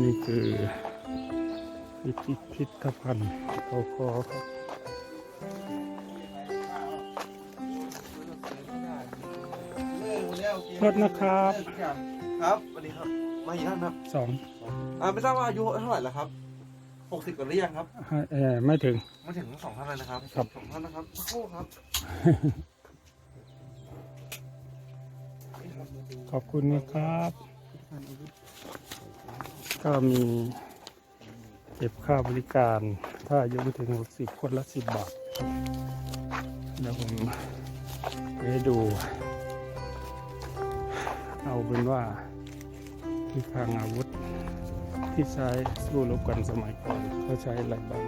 นี่คือพิพิพิธภัณฑ์โตคอครับโทษนะครับ ครับสวัสดีครับ มากี่ท่านครับสองอ่าไม่ทราบว่าอายุเท่าไหร่แล้วครับหกสิบกันหรือยังครับเออไม่ถึงมาถึงสองท่านเลยนะครับครับสองท่านนะครับสักครู่ครับ ขอบคุณนะครับ ก็มีเก็บค่าบริการ ถ้าอายุไม่ถึง 60 คนละ 10 บาทแล้วผมไปให้ดู เอาเป็นว่าที่ทางอาวุธที่ใช้สู้รบกันสมัยก่อนเขาใช้อะไรบ้าง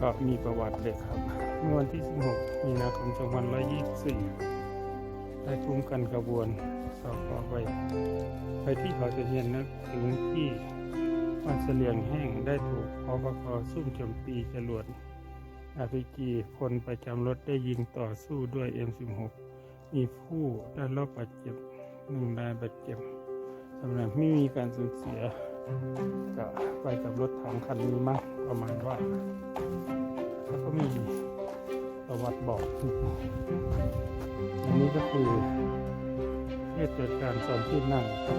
ก็มีประวัติเลยครับ เมื่อวันที่ 16 มีนาคม2524 ได้ทุ่มกันขบวนสอบอไปไปที่เขาตะเฮียนนึกถึงที่บ้านเสลียงแห้งได้ถูกพปคซุ่มโจมตีจรวดอาพีจีคนประจำรถได้ยิงต่อสู้ด้วย M16 มีผู้ได้รับบาดเจ็บหนึ่งนายบาดเจ็บสำหรับไม่มีการสูญเสียก็ไปกับรถถังคันนี้มั้งประมาณว่า แล้วก็มีประวัติบอก อันนี้ก็คือเหตุเกิดการสอนที่นั่งครับ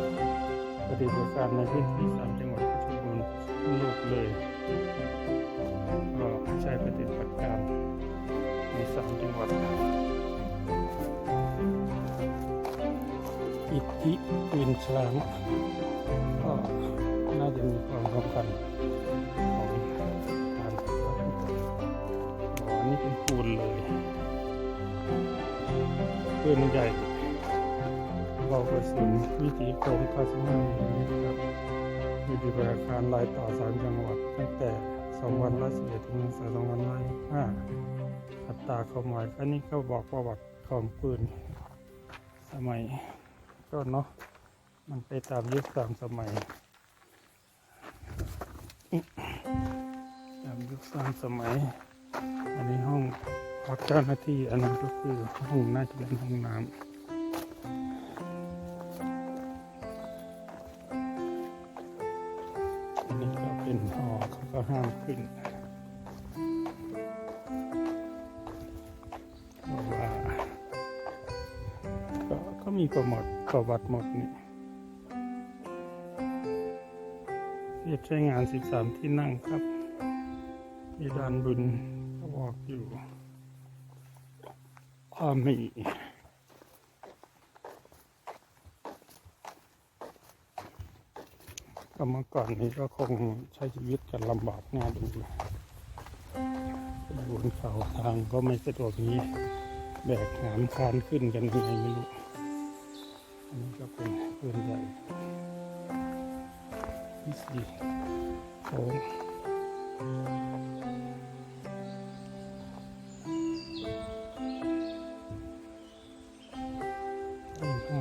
ปฏิบัติการในพื้นที่สามจังหวัดเพชรบูรณ์ลูกเลยก็ใช้ปฏิบัติการในสามจังหวัดอิทธิปืนฉลามก็น่าจะมีความสำคัญของการปฏิบัติอ๋อนี่เป็นปูนเลย ปืนใหญ่บากระสุนวิธีโค้งคาสิมานี้ครับมีปฏิบัติการลายต่อสามจังหวัดตั้งแต่2111ถึง2505อัตราความหมายอันนี้ก็บอกประวัติของปืน สมัยก็เนาะมันไปตามยุคตามสมัยตามยุคตามสมัย อันนี้ห้อง พักเจ้าหน้าที่อันนั้นก็คือห้องน่าจะเป็นห้องน้ำอันนี้ก็เป็นหอเขาก็ห้ามขึ้นเพราะว่าก็ก็มีประวัติประวัติหมดนี่เรียกใช้งาน 13 ที่นั่งครับมีดานบุญก็บอกอยู่ ว่ามีก็เมื่อก่อนนี้ก็คงใช้ชีวิตกันลำบากแน่ดูบนเขาทางก็ไม่สะดวกนี้ แบกหามคานขึ้นกันยังไงไม่รู้ อันนี้ก็เป็นปืนใหญ่ที่สี่โค้ง อื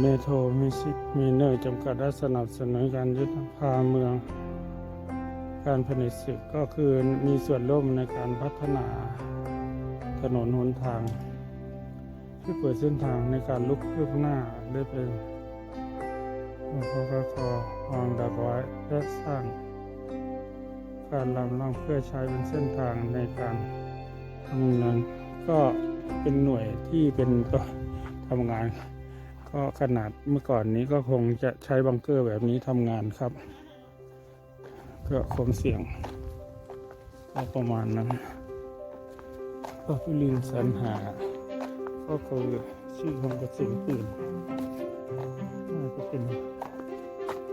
เมโทรมิสิมีเนอร์จำกัดและสนับสนุนการยุทธภาเมือง การผลิตศึกก็คือมีส่วนร่วมในการพัฒนาถนนหนทาง ที่เปิดเส้นทางในการลุกคืบหน้าได้เป็นพกควางดักไว้และสร้าง การลำล่องเพื่อใช้เป็นเส้นทางในการทำงานก็เป็นหน่วยที่เป็นตัวทำงาน ก็ขนาดเมื่อก่อนนี้ก็คงจะใช้บังเกอร์แบบนี้ทำงานครับเพื่อคมเสี่ยงก็ประมาณนั้นก็พิลินสรรหา ก็คือชื่อของกระสุนปืนน่าจะเป็น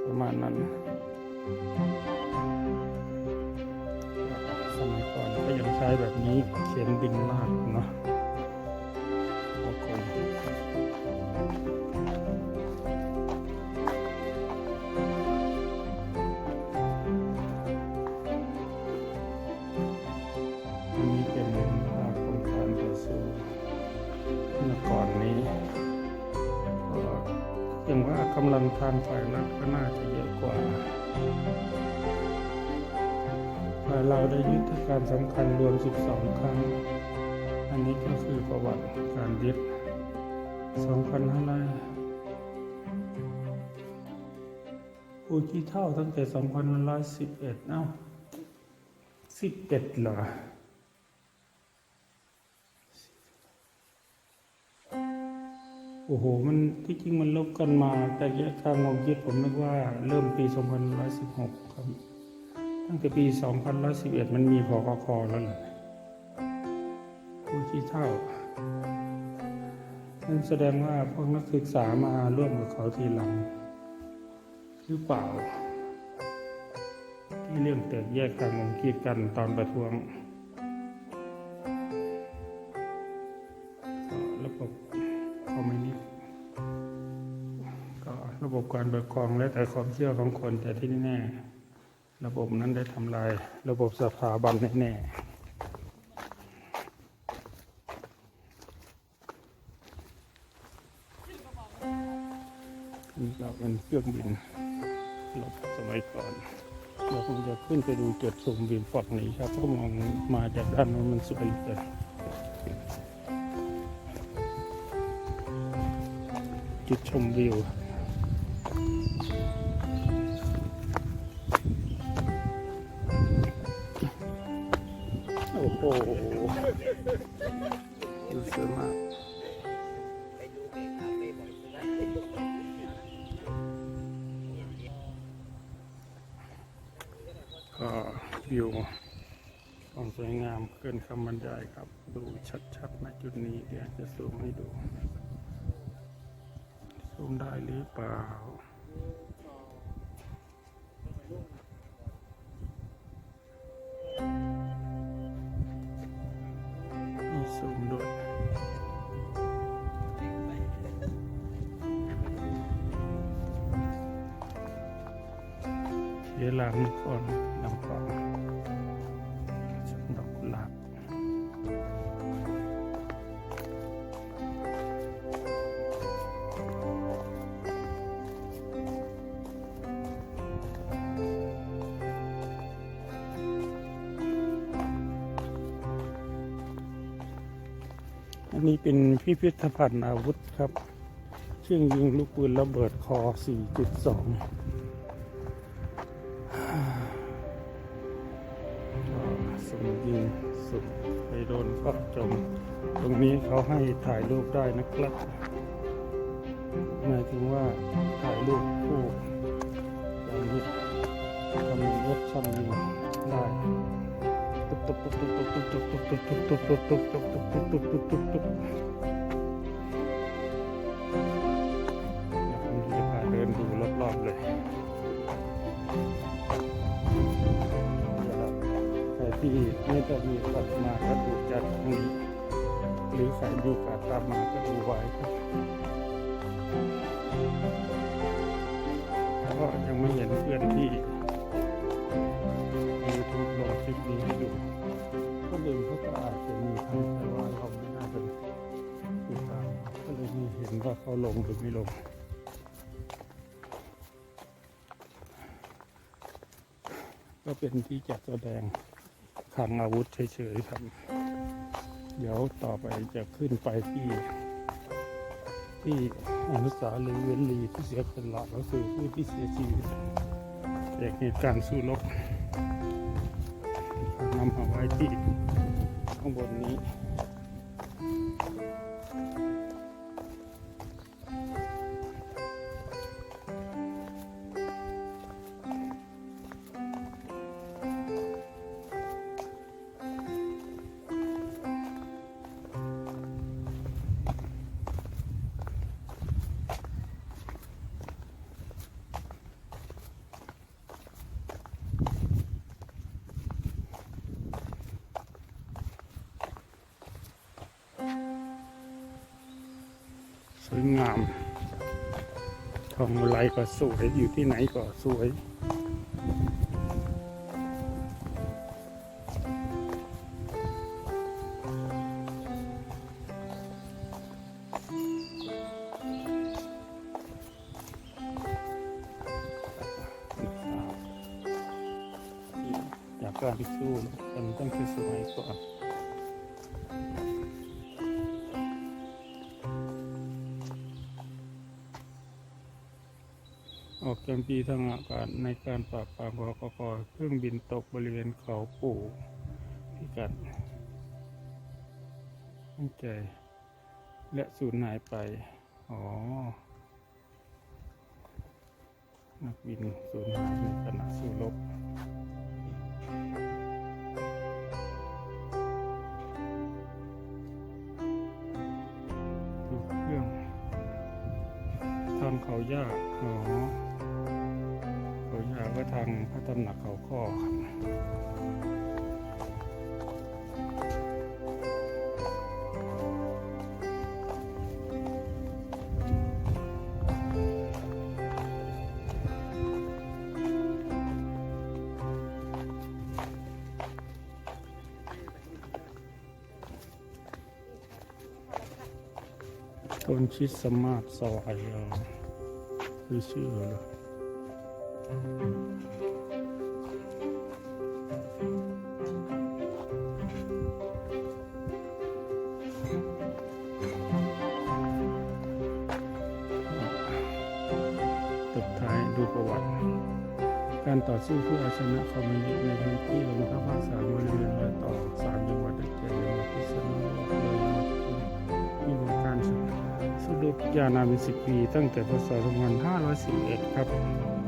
ประมาณนั้นสมัยก่อนก็ยังใช้แบบนี้เขียนบินลาดเนาะ ทางฝ่ายรัฐก็น่าจะเยอะกว่า ฝ่ายเราได้ยึดการสำคัญรวม 12 ครั้ง อันนี้ก็คือประวัติการยึด2,500ปูขี้เท่าตั้งแต่2,111 เอ้า 11 เหรอ โอ้โห มันที่จริงมันลบกันมา แต่แยกทางงงยึดผมนึกว่าเริ่มปี 2116 ครับ ตั้งแต่ปี 2111 มันมีพอกคแล้วเหรอผู้ชี้เท่านั่นแสดงว่าพวกนักศึกษามาร่วมกับเขาทีหลัง หรือเปล่า ที่เรื่องแตกแยกการงงคิดกันตอนประท้วง บบการปกครองและแต่ความเชื่อของคนแต่ที่แน่ๆระบบนั้นได้ทำลาย ระบบสถาบันแน่ๆนี่ก็เป็นเครื่องบินลบสมัยก่อนเราคงจะขึ้นไปดูจุดชมวิวฝั่งนี้ครับเพรามองมาจากด้านนู้นมันสวยเลยจุดชมวิว โอ้โหดูสวยมากก็วิวความสวยงามเกินคำบรรยายครับ ดูชัดๆในจุดนี้เดี๋ยวจะซูมให้ดู ซูมได้หรือเปล่า นี้เป็นพิพิธภัณฑ์อาวุธครับ เครื่องยิงลูกปืนระเบิดคอ 4.2สุ่มยิงสุดไปโดนก็จม ตรงนี้เขาให้ถ่ายรูปได้นะครับหมายถึงว่าถ่ายรูปคู่อย่างนี้ทำเป็บชั่นยิงได้ ตุ๊บตุ๊บตุ๊บตุ๊บตุ๊บตุ๊บตุ๊บตุ๊บตุ๊บตุ๊บตุ๊บตุ๊บตุ๊บตุ๊บตุ๊บตุ๊บตุ๊บตุ๊บตุ๊บเดี๋ยวผมจะพาเดินดูรอบๆเลยใครที่ไม่ได้มีโอกาสมาก็ดูจากตรงนี้หรือใครมีโอกาตามมาก็ดูไว้ครับแล้วก็ยังไม่เห็นเพื่อนที่ คลิปนี้ให้ดูคนอื่นเขาก็อาจจะมีทั้งแต่ว่าเราไม่น่าจะติดตามก็เลยมีเห็นว่าเขาลงหรือไม่ลงก็เป็นที่จัดแสดงคลังอาวุธเฉยๆครับ เดี๋ยวต่อไปจะขึ้นไปที่ ที่อนุสาวรีย์เวลีที่เสียสละก็คือผู้ที่เสียชีวิตจากเหตุการณ์สู้รบ นำเอาไว้ที่ข้างบนนี้ ของไรก็สวยอยู่ที่ไหนก็สวย ออกจำปีทางอากาศในการปราบปรามกกเครื่องบินตกบริเวณเขาปู่พิกัดตั้งใจ และสูญหายไป อ๋อ นักบินสูญหายในขณะสู้รบดูเครื่องทางเขายาก อ๋อ เขายากก็ทางพระตำหนักเขาข้อครับต้นชิดสมาร์ทซอยคือชื่อเหร ตบท้ายดูประวัติ การต่อสู้เพื่อเอาชนะคอมมิวนิสต์ในพื้นที่ลงทัพภาคสามบริเวณรอยต่อสามจังหวัดได้แก่จังหวัดพิษณุโลกเลยมีวงการสู้รบยาวนานเป็นสิบปี ตั้งแต่พศ2511 ครับ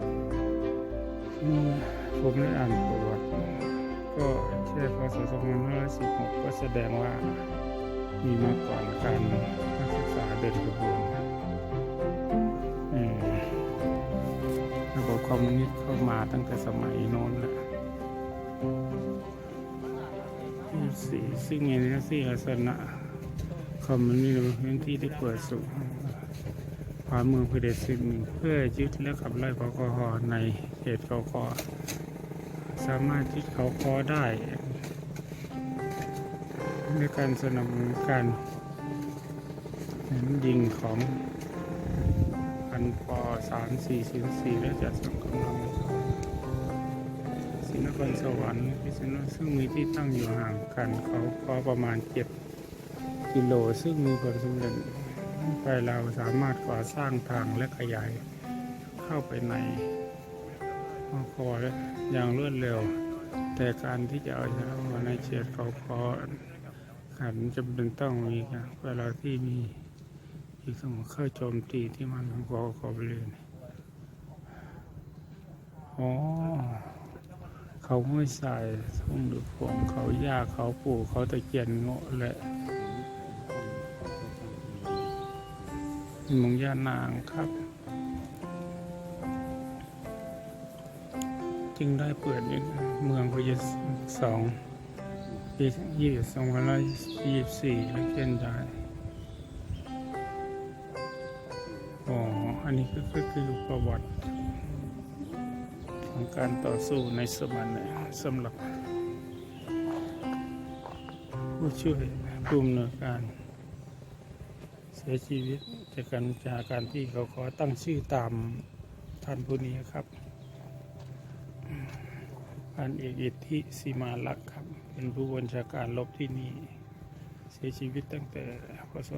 มผมได้อ่านประวัติก็แค่พศ2516 ก็แสดงว่ามีมาก่อนการนักศึกษาเดินกระบวนระบบคอมมิวนิสต์เข้ามาตั้งแต่สมัยโน้นแหละสี่ซึ่งในนี้สี่อาสนะคอมมิวนิสต์ในพื้นที่ได้เปิดสู่ ขวามือเพื่อเดซึ่งเพื่อยึดและขับไล่พกหในเขตเขาคอสามารถยึดเขาคอได้ด้วยการสนับสนุนการยิงของพันปอสามสี่ศูนย์สี่และจัดส่งกำลังศรีนครสวรรค์พิษณุซึ่งมีที่ตั้งอยู่ห่างกันเขาก็ประมาณเจ็ดกิโลซึ่งมีผลสำเร็จ ไปเราสามารถก่อสร้างทางและขยายเข้าไปในมคอและอย่างรวดเร็ว แต่การที่จะเอาชนะมาในเขตเขาคอขันจำเป็นต้องมีการเวลาที่มีที่ส่งเข้าโจมตีที่มันของกอขอบริเวณอ๋อเขาไม่ใส่ทุ่งดูพวงเขาหญ้าเขาปลูกเขาตะเกียนเงาะและ มงยานางครับ จึงได้เปิดเมืองพยศสองปียี่สิบสองพันร้อยยี่สิบสี่และเคลื่อนย้ายอ๋อ อันนี้ก็คือคือประวัติของการต่อสู้ในสมัยนี้สำหรับผู้ช่วยผู้อำนวยการ สียชีวิตจากการจากการที่เขาขอตั้งชื่อตามท่านผู้นี้ครับพันเอกอิทธิสีมาลักษ์ครับ เป็นผู้บัญชาการลบที่นี่ เสียชีวิตตั้งแต่พศ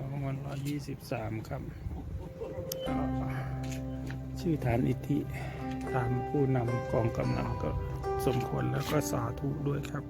2523 ครับ ชื่อฐานอิทธิตามผู้นำกองกำลังก็สมควรแล้วก็สาธุด้วยครับ